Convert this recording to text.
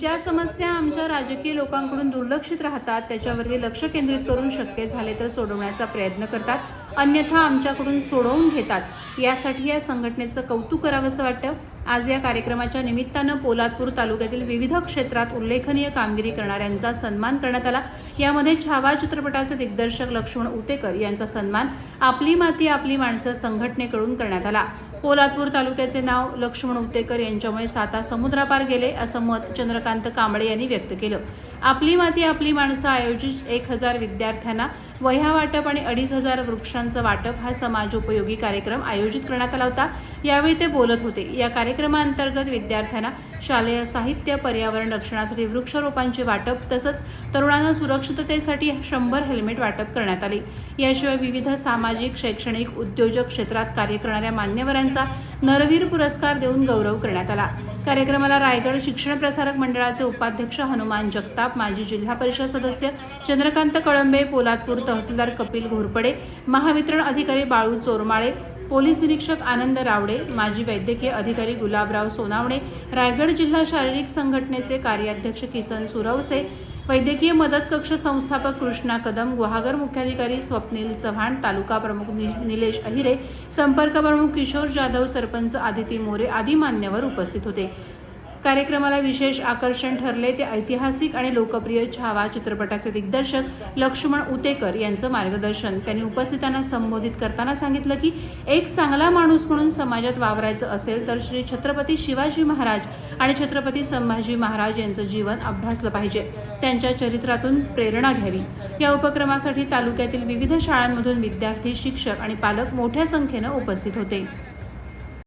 ज्या समस्या आमच्या राजकीय लोकांकडून दुर्लक्षित राहतात त्याच्यावरती लक्ष केंद्रित करून शक्य झाले तर सोडवण्याचा प्रयत्न करतात अन्यथा आमच्याकडून सोडवून घेतात. यासाठी या संघटनेचं कौतुक करावंसं वाटतं. आज या कार्यक्रमाच्या निमित्तानं पोलादपूर तालुक्यातील विविध क्षेत्रात उल्लेखनीय कामगिरी करणाऱ्यांचा सन्मान करण्यात आला. यामध्ये छावा चित्रपटाचे दिग्दर्शक लक्ष्मण उतेकर यांचा सन्मान आपली माती आपली माणसं संघटनेकडून करण्यात आला. पोलादपूर तालुक्याचे नाव लक्ष्मण उतेकर यांच्यामुळे साता समुद्रापार गेले असं मत चंद्रकांत कांबळे यांनी व्यक्त केलं. आपली माती आपली माणसं आयोजित एक हजार विद्यार्थ्यांना वह्या वाटप आणि अडीच हजार वृक्षांचं वाटप हा समाजोपयोगी कार्यक्रम आयोजित करण्यात आला होता. यावेळी ते बोलत होते. या कार्यक्रमाअंतर्गत विद्यार्थ्यांना शालेय साहित्य पर्यावरण रक्षणासाठी वृक्षरोपांचे वाटप तसंच तरुणांना सुरक्षिततेसाठी शंभर हेल्मेट वाटप करण्यात आले. याशिवाय विविध सामाजिक शैक्षणिक उद्योजक क्षेत्रात कार्य करणाऱ्या मान्यवरांचा नरवीर पुरस्कार देऊन गौरव करण्यात आला. कार्यक्रमाला रायगड शिक्षण प्रसारक मंडळाचे उपाध्यक्ष हनुमान जगताप माजी जिल्हा परिषद सदस्य चंद्रकांत कळंबे पोलादपूर तहसीलदार कपिल घोरपडे महावितरण अधिकारी बाळू चोरमाळे पोलीस निरीक्षक आनंद रावडे माजी वैद्यकीय अधिकारी गुलाबराव सोनावणे रायगड जिल्हा शारीरिक संघटनेचे कार्याध्यक्ष किसन सुरवसे वैद्यकीय मदत कक्ष संस्थापक कृष्णा कदम गुहागर मुख्याधिकारी स्वप्नील चव्हाण तालुका प्रमुख नि- निलेश अहिरे संपर्क प्रमुख किशोर जाधव सरपंच आदिती मोरे आदी मान्यवर उपस्थित होते. कार्यक्रमाला विशेष आकर्षण ठरले ते ऐतिहासिक आणि लोकप्रिय छावा चित्रपटाचे दिग्दर्शक लक्ष्मण उतेकर यांचं मार्गदर्शन. त्यांनी उपस्थितांना संबोधित करताना सांगितलं की एक चांगला माणूस म्हणून समाजात वावरायचं असेल तर श्री छत्रपती शिवाजी महाराज आणि छत्रपती संभाजी महाराज यांचं जीवन अभ्यासलं पाहिजे. त्यांच्या चरित्रातून प्रेरणा घ्यावी. या उपक्रमासाठी तालुक्यातील विविध शाळांमधून विद्यार्थी शिक्षक आणि पालक मोठ्या संख्येनं उपस्थित होते.